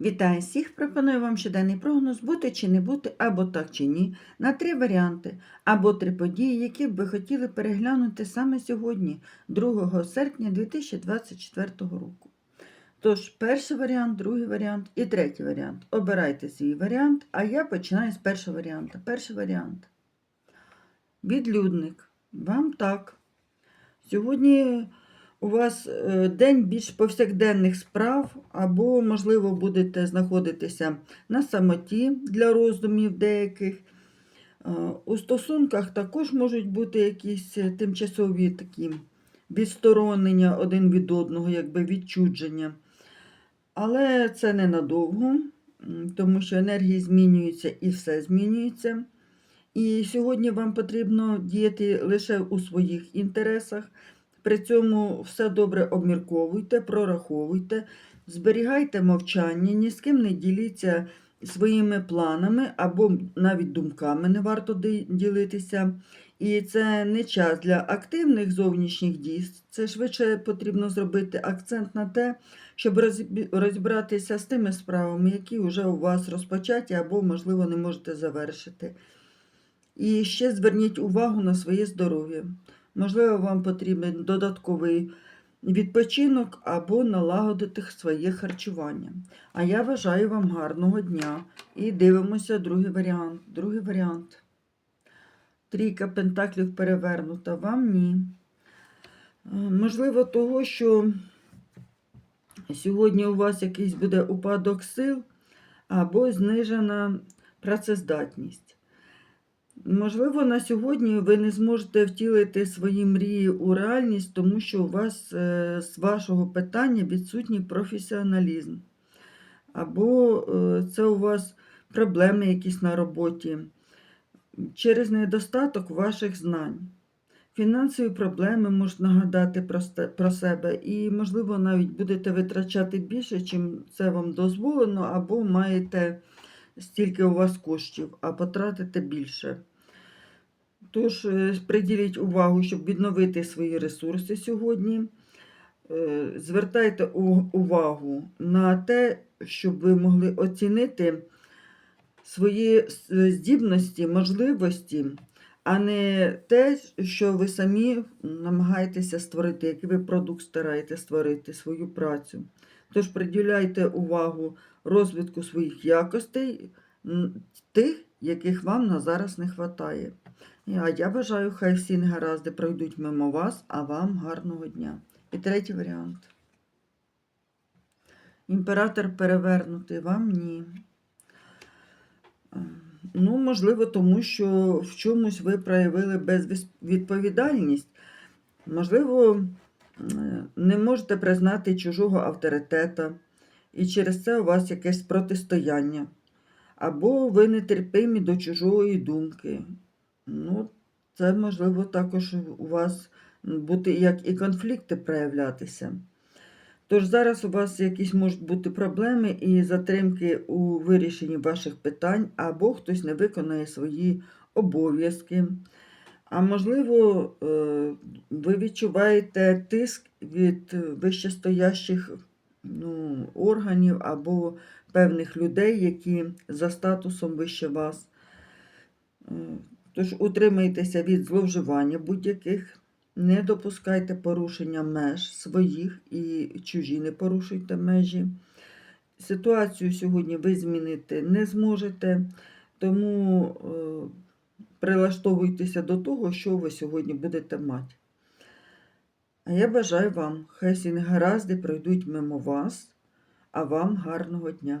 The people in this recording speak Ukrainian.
Вітаю всіх! Пропоную вам щоденний прогноз бути чи не бути, або так чи ні, на три варіанти, або три події, які б ви хотіли переглянути саме сьогодні, 2 серпня 2024 року. Тож, перший варіант, другий варіант і третій варіант. Обирайте свій варіант, а я починаю з першого варіанту. Перший варіант. Відлюдник. Вам так. Сьогодні у вас е, день більш повсякденних справ, або, можливо, будете знаходитися на самоті для роздумів деяких. Е, У стосунках також можуть бути якісь е, тимчасові такі відсторонення один від одного, якби відчудження. Але це ненадовго, тому що енергії змінюються і все змінюється. І сьогодні вам потрібно діяти лише у своїх інтересах. При цьому все добре обмірковуйте, прораховуйте, зберігайте мовчання, ні з ким не діліться своїми планами або навіть думками не варто ділитися. І це не час для активних зовнішніх дій. Це швидше потрібно зробити акцент на те, щоб розібратися з тими справами, які вже у вас розпочаті або, можливо, не можете завершити. І ще зверніть увагу на своє здоров'я. Можливо, вам потрібен додатковий відпочинок або налагодити своє харчування. А я бажаю вам гарного дня. І дивимося другий варіант. Другий варіант. Трійка пентаклів перевернута. Вам ні. Е, Можливо, того, що сьогодні у вас якийсь буде упадок сил або знижена працездатність. Можливо, на сьогодні ви не зможете втілити свої мрії у реальність, тому що у вас е, з вашого питання відсутній професіоналізм. Або е, це у вас проблеми якісь на роботі через недостаток ваших знань. Фінансові проблеми можуть нагадати про, про себе, і, можливо, навіть будете витрачати більше, чим це вам дозволено, або маєте стільки у вас коштів, а потратите більше. Тож е, приділіть увагу, щоб відновити свої ресурси сьогодні. Е, Звертайте увагу на те, щоб ви могли оцінити свої здібності, можливості, а не те, що ви самі намагаєтеся створити, який ви продукт стараєтеся створити, свою працю. Тож приділяйте увагу розвитку своїх якостей, тих, яких вам на зараз не вистачає. А я бажаю, хай всі негаразди пройдуть мимо вас, а вам гарного дня. І третій варіант. Імператор перевернутий, вам ні. Е, Ну, можливо, тому що в чомусь ви проявили безвідповідальність. Можливо, е, не можете признати чужого авторитета, і через це у вас якесь протистояння. Або ви нетерпимі до чужої думки. Ну, це можливо також у вас бути як і конфлікти проявлятися. Тож зараз у вас якісь можуть бути проблеми і затримки у вирішенні ваших питань, або хтось не виконає свої обов'язки. А можливо, е, ви відчуваєте тиск від вищестоящих ну, органів або певних людей, які за статусом вище вас. Тож утримайтеся від зловживання будь-яких, не допускайте порушення меж своїх і чужі не порушуйте межі. Ситуацію сьогодні ви змінити не зможете, тому е, прилаштовуйтеся до того, що ви сьогодні будете мати. А я бажаю вам, хай всі негаразди пройдуть мимо вас, а вам гарного дня.